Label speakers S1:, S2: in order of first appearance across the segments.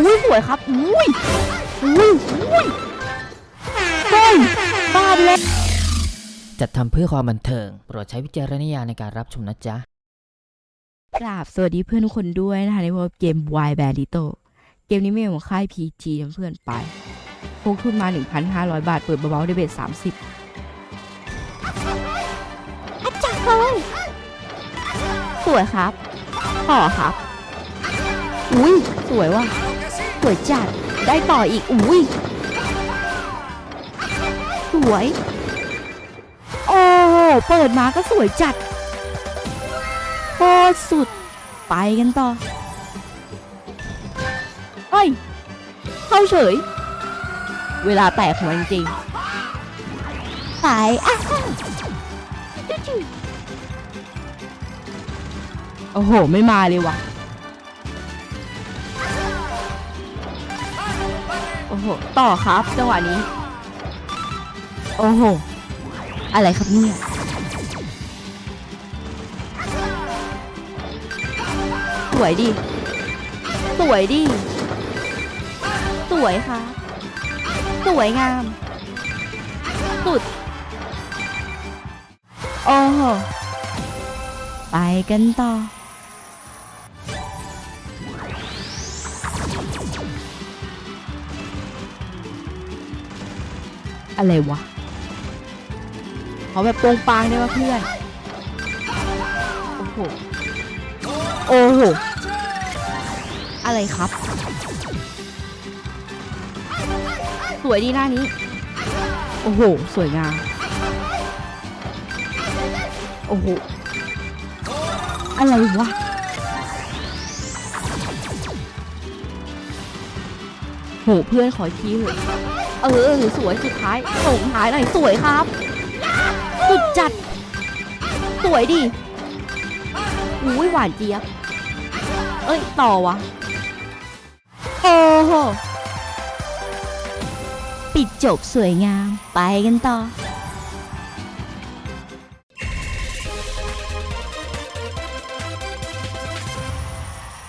S1: อุ้ยสวยครับ อุ้ยอุ้ยอุ้ยเฮ้ยบ้าไปแล้ว
S2: จัดทำเพื่อความบันเทิง โปรดใช้วิจารณญาณในการรับชมนะจ๊ะ
S1: กราบสวัสดีเพื่อนทุกคนด้วยนะคะในพบกับเกม Y b a n d i t o เกมนี้ไม่ของค่าย PG นะเพื่อนไปพกทุนมา 1,500 บาท เปิดเบาๆได้เบ็ด30อาจารย์เลยสวยครับ ต่อครับ อุ้ยสวยว่ะ สวยจัด ได้ต่ออีก อุ้ยสวย โอ้โห เปิดมาก็สวยจัดโคตรสุด ไปกันต่อ เอ้ย เข้าเฉย เวลาแตกของมันจริงไปอะโอ้โห ไม่มาเลยว่ะ โอ้โห ต่อครับจังหวะนี้ โอ้โห อะไรครับเนี่ยสวยดิ สวยดิ สวยค่ะ สวยงาม สุด โอ้โห ไปกันต่อ อะไรวะขอแบบโปรงปางได้ป่ะเพื่อน โอ้โห โอ้โห อะไรครับ สวยดีหน้านี้ โอ้โห สวยงาม โอ้โห อะไรวะโหเพื่อนขอทีเถอะ เออสวยสุดท้ายส่งท้ายหน่อยสวยครับสุดจัด สวยดิอุ้ยหวานเจี๊ยบ เอ้ย ต่อวะ โอ้โห ปิดจบสวยงาม ไปกันต่อ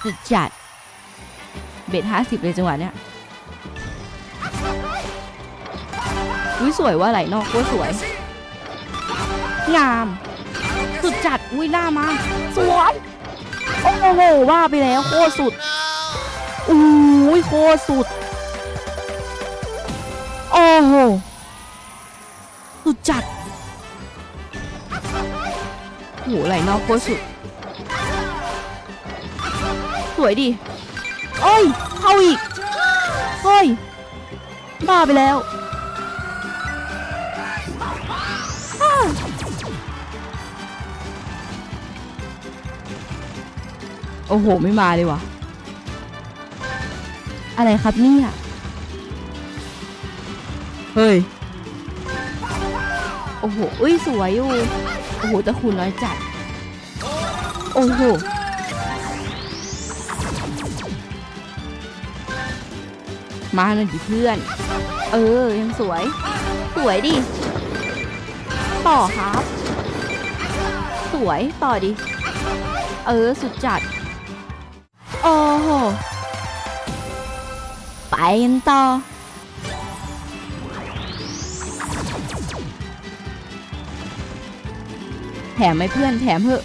S1: สุดจัด เบ็ดห้าสิบเลยจังหวะเนี้ย อุ้ยสวยว่าไหลนอกก็สวย งามสุดจัดอุ้ยหน้ามา สวยโอ้โหว่าไปแล้วโคตรสุดอุ้ยโคตรสุด โอ้โหสุดจัดโหไหลนอกโคตรสุด สวยดิเอ้ยเข้าอีกเฮ้ยบ้าไปแล้ว โอ้โห ไม่มาเลยวะอะไรครับเนี่ยเฮ้ย โอ้โหอุ้ยสวยอยู่ โอ้โหแต่คุณน้อยจัด โอ้โห มาหน่อยดิเพื่อน เออ ยังสวย สวยดิ ต่อครับ สวย ต่อดิ เออ สุดจัด ไปกันต่อแถมไหมเพื่อนแถมเถอะ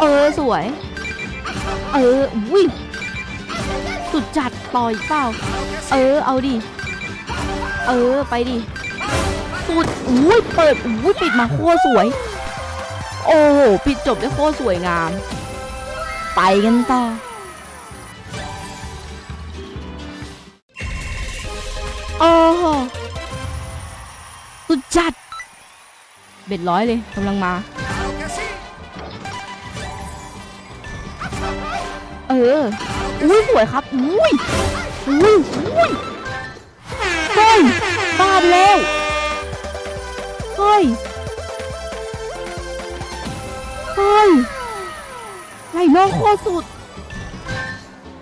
S1: เออสวย เอออุ้ยสุดจัดต่ออีกเปล่า เออเอาดิ เออไปดิสุดอุ้ยเปิดอุ้ยปิดมาโคตรสวย โอ้โหปิดจบได้โคตรสวยงาม ไปกันต่อ โอ้โหสุดจัด เบ็ดร้อยเลยกำลังมา เออ อุ้ยสวยครับ อุ้ย อุ้ย อุ้ย เฮ้ย บ้าไปแล้ว เฮ้ย เฮ้ยไหลนอกโคตรสุด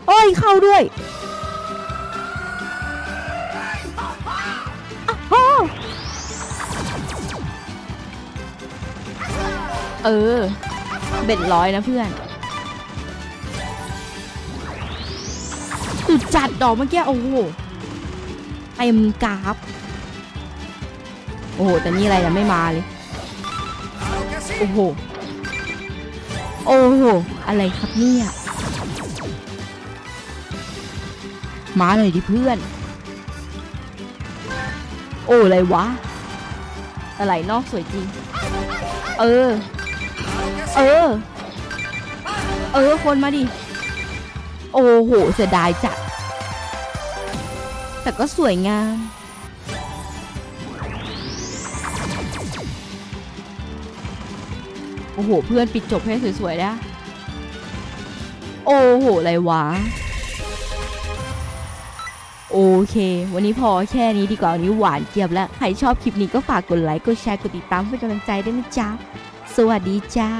S1: เอ้ย เข้าด้วย เออ เบ็ดร้อยนะเพื่อนสุดจัดดอกเมื่อกี้โอ้โหเต็มกราฟโอ้โห แต่นี่อะไรยังไม่มาเลย โอ้โห โอ้โห อะไรครับเนี่ย มาหน่อยดิเพื่อน โอ้อะไรวะ อะไรนอกสวยจริง เออ เออ เออ คนมาดิ โอ้โห เสียดายจัด แต่ก็สวยงาม โอ้โห เพื่อนปิดจบให้สวยๆนะโอ้โห อะไรวะ โอเค วันนี้พอแค่นี้ดีกว่าวันนี้หวานเจี๊ยบแล้ว ใครชอบคลิปนี้ก็ฝากกดไลค์ กดแชร์ กดติดตามเป็นกำลังใจด้วยนะจ๊ะ สวัสดีจ้า